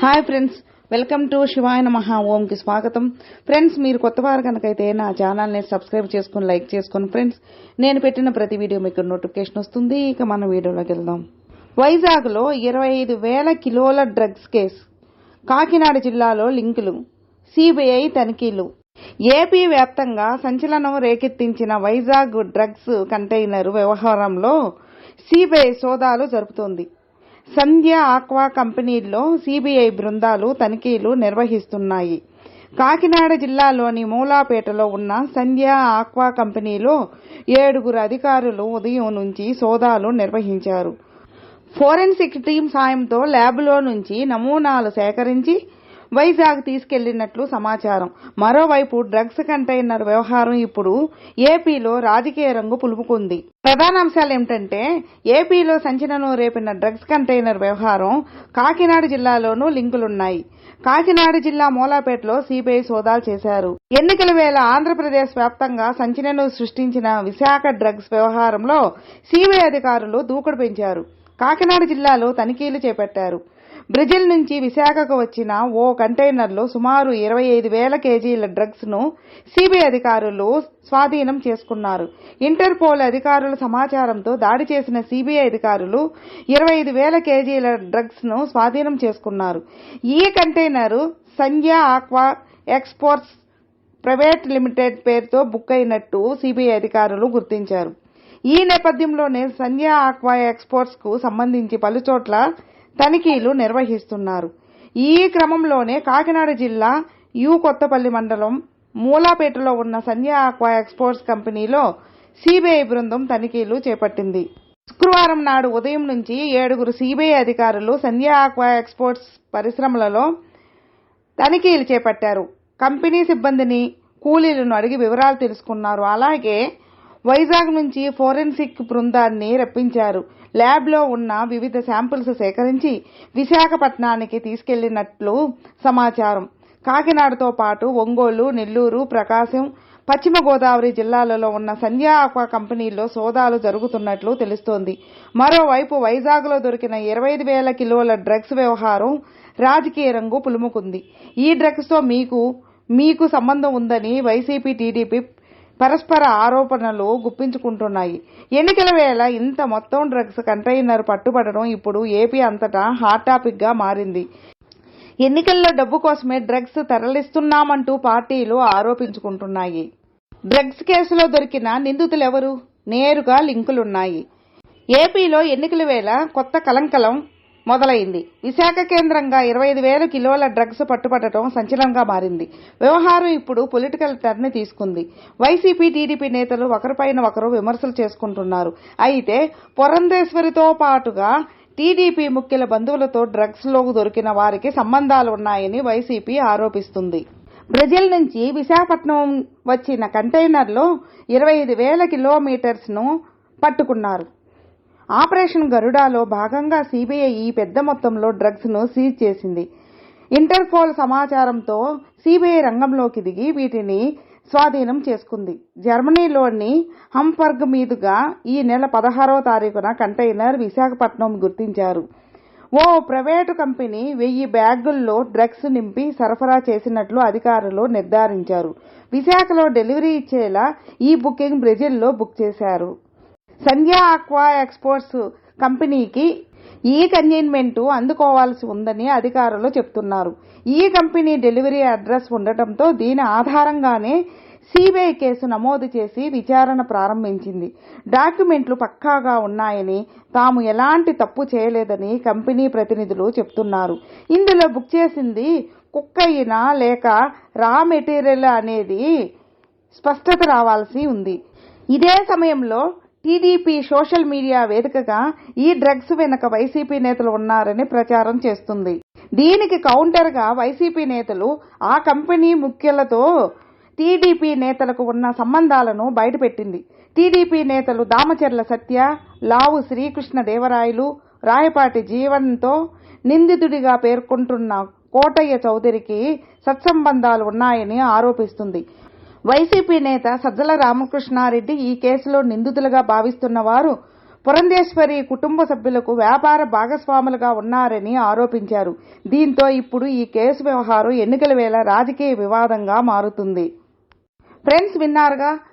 Hi friends welcome to Shivayana మహా ఓంకి స్వాగతం ఫ్రెండ్స్ మీరు కొత్త వారు కనుకైతే నా ఛానల్ని సబ్స్క్రైబ్ చేసుకుని లైక్ చేసుకుని ఫ్రెండ్స్ నేను పెట్టిన ప్రతి వీడియో మీకు నోటిఫికేషన్ వస్తుంది ఇక మన వీడియోలోకి వెళ్దాం వైజాగ్లో ఇరవై ఐదు వేల కిలోల డ్రగ్స్ కేసు కాకినాడ జిల్లాలో లింకులు. సిబిఐ తనిఖీలు. ఏపీ వ్యాప్తంగా సంచలనం రేకెత్తించిన వైజాగ్ డ్రగ్స్ కంటైనర్ వ్యవహారంలో సిబిఐ సోదాలు జరుపుతోంది. సంధ్య ఆక్వా కంపెనీల్లో సిబిఐ బృందాలు తనిఖీలు నిర్వహిస్తున్నాయి. కాకినాడ జిల్లాలోని మూలాపేటలో ఉన్న సంధ్య ఆక్వా కంపెనీలో ఏడుగురు అధికారులు ఉదయం నుంచి సోదాలు నిర్వహించారు. ఫోరెన్సిక్ టీం సాయంతో ల్యాబ్లో నుంచి నమూనాలు సేకరించి వైజాగ్ తీసుకెళ్ళినట్లు సమాచారం. మరోవైపు డ్రగ్స్ కంటైనర్ వ్యవహారం ఇప్పుడు ఏపీలో రాజకీయ రంగు పులుపుకుంది. ప్రధాన అంశాలు ఏమిటంటే ఏపీలో సంచలనం రేపిన డ్రగ్స్ కంటైనర్ వ్యవహారం కాకినాడ జిల్లాలోనూ లింకులున్నాయి. కాకినాడ జిల్లా మూలాపేటలో సిబిఐ సోదాలు చేశారు. ఎన్నికల వేళ ఆంధ్రప్రదేశ్ వ్యాప్తంగా సంచలనం సృష్టించిన విశాఖ డ్రగ్స్ వ్యవహారంలో సిబిఐ అధికారులు దూకుడు పెంచారు. కాకినాడ జిల్లాలో తనిఖీలు చేపట్టారు. బ్రెజిల్ నుంచి విశాఖకు వచ్చిన ఓ కంటైనర్లో సుమారు ఇరవై ఐదు వేల కేజీల డ్రగ్స్ను సిబిఐ అధికారులు స్వాధీనం చేసుకున్నారు. ఇంటర్పోల్ అధికారుల సమాచారంతో దాడి చేసిన సిబిఐ అధికారులు ఇరవై ఐదు వేల కేజీల డ్రగ్స్ను స్వాధీనం చేసుకున్నారు. ఈ container Sandhya aqua exports private limited పేరుతో బుక్ అయినట్టు సిబిఐ అధికారులు గుర్తించారు. ఈ నేపథ్యంలోనే సంధ్య ఆక్వా ఎక్స్పోర్ట్స్కు సంబంధించి పలుచోట్ల తనిఖీలు నిర్వహిస్తున్నారు. ఈ క్రమంలోనే కాకినాడ జిల్లా యు కొత్తపల్లి మండలం మూలాపేటలో ఉన్న సంధ్యా ఆక్వా ఎక్స్పోర్ట్స్ కంపెనీలో సిబిఐ బృందం తనిఖీలు చేపట్టింది. శుక్రవారం నాడు ఉదయం నుంచి ఏడుగురు సిబిఐ అధికారులు సంధ్యా ఆక్వా ఎక్స్పోర్ట్స్ పరిశ్రమలలో తనిఖీలు చేపట్టారు. కంపెనీ సిబ్బందిని కూలీలను అడిగి వివరాలు తెలుసుకున్నారు. అలాగే వైజాగ్ నుంచి ఫోరెన్సిక్ బృందాన్ని రప్పించారు. ల్యాబ్లో ఉన్న వివిధ శాంపిల్స్ సేకరించి విశాఖపట్నానికి తీసుకెళ్ళినట్లు సమాచారం. కాకినాడతో పాటు ఒంగోలు నెల్లూరు ప్రకాశం పశ్చిమ గోదావరి జిల్లాలలో ఉన్న సంధ్యా ఆక్వా కంపెనీల్లో సోదాలు జరుగుతున్నట్లు తెలుస్తోంది. మరోవైపు వైజాగ్లో దొరికిన ఇరవై ఐదు వేల కిలోల డ్రగ్స్ వ్యవహారం రాజకీయ రంగు పులుముకుంది. ఈ డ్రగ్స్తో మీకు మీకు సంబంధం ఉందని వైసీపీ టీడీపీ పరస్పర ఆరోపణలు గుప్పించుకుంటున్నాయి. ఎన్నికల వేళ ఇంత మొత్తం డ్రగ్స్ కంటైనర్ పట్టుబడడం ఇప్పుడు ఏపీ అంతటా హాట్ టాపిక్గా మారింది. ఎన్నికల్లో డబ్బు కోసమే డ్రగ్స్ తరలిస్తున్నామంటూ పార్టీలు ఆరోపించుకుంటున్నాయి. డ్రగ్స్ కేసులో దొరికిన నిందితులెవరు? నేరుగా లింకులున్నాయి. ఏపీలో ఎన్నికల వేళ కొత్త కలంకలం మొదలైంది. విశాఖ కేంద్రంగా ఇరవై ఐదు వేల కిలోల డ్రగ్స్ పట్టుపట్టడం సంచలనంగా మారింది. వ్యవహారం ఇప్పుడు పొలిటికల్ టర్న్ తీసుకుంది. వైసీపీ టీడీపీ నేతలు ఒకరిపైన ఒకరు విమర్శలు చేసుకుంటున్నారు. అయితే పురంధేశ్వరితో పాటుగా టీడీపీ ముఖ్యుల బంధువులతో డ్రగ్స్లో దొరికిన వారికి సంబంధాలు ఉన్నాయని వైసీపీ ఆరోపిస్తుంది. బ్రెజిల్ నుంచి విశాఖపట్నం వచ్చిన కంటైనర్లో ఇరవై ఐదు వేల కిలోమీటర్స్ను పట్టుకున్నారు. ఆపరేషన్ గరుడాలో భాగంగా సిబిఐ ఈ పెద్ద మొత్తంలో డ్రగ్స్ను సీజ్ చేసింది. ఇంటర్పోల్ సమాచారంతో సిబిఐ రంగంలోకి దిగి వీటిని స్వాధీనం చేసుకుంది. జర్మనీలోని హంపర్గ్ మీదుగా ఈ నెల పదహారవ తారీఖున కంటైనర్ విశాఖపట్నం గుర్తించారు. ఓ ప్రైవేటు కంపెనీ వెయ్యి బ్యాగుల్లో డ్రగ్స్ నింపి సరఫరా చేసినట్లు అధికారులు నిర్ధారించారు. విశాఖలో డెలివరీ ఇచ్చేలా ఈ బుకింగ్ బ్రెజిల్లో బుక్ చేశారు. సంధ్యా ఆక్వా ఎక్స్పోర్ట్స్ కంపెనీకి ఈ కన్వీన్మెంటు అందుకోవాల్సి ఉందని అధికారులు చెప్తున్నారు. ఈ కంపెనీ డెలివరీ అడ్రస్ ఉండటంతో దీని ఆధారంగానే సిబిఐ కేసు నమోదు చేసి విచారణ ప్రారంభించింది. డాక్యుమెంట్లు పక్కాగా ఉన్నాయని తాము ఎలాంటి తప్పు చేయలేదని కంపెనీ ప్రతినిధులు చెప్తున్నారు. ఇందులో బుక్ చేసింది కుక్కయినా లేక రా మెటీరియల్ అనేది స్పష్టత రావాల్సి ఉంది. ఇదే సమయంలో టీడీపీ సోషల్ మీడియా వేదికగా ఈ డ్రగ్స్ వెనుక వైసీపీ నేతలు ఉన్నారని ప్రచారం చేస్తుంది. దీనికి కౌంటర్గా వైసీపీ నేతలు ఆ కంపెనీ ముఖ్యులతో టీడీపీ నేతలకు ఉన్న సంబంధాలను బయటపెట్టింది. టీడీపీ నేతలు దామచర్ల సత్య లావు శ్రీకృష్ణ దేవరాయలు రాయపాటి జీవన్తో నిందితుడిగా పేర్కొంటున్న కోటయ్య చౌదరికి సత్సంబంధాలు ఉన్నాయని ఆరోపిస్తుంది. వైసీపీ నేత సజ్జల రామకృష్ణారెడ్డి ఈ కేసులో నిందితులుగా భావిస్తున్న వారు పురంధేశ్వరి కుటుంబ సభ్యులకు వ్యాపార భాగస్వాములుగా ఉన్నారని ఆరోపించారు. దీంతో ఇప్పుడు ఈ కేసు వ్యవహారం ఎన్నికల వేళ రాజకీయ వివాదంగా మారుతుంది. ఫ్రెండ్స్ విన్నారుగా?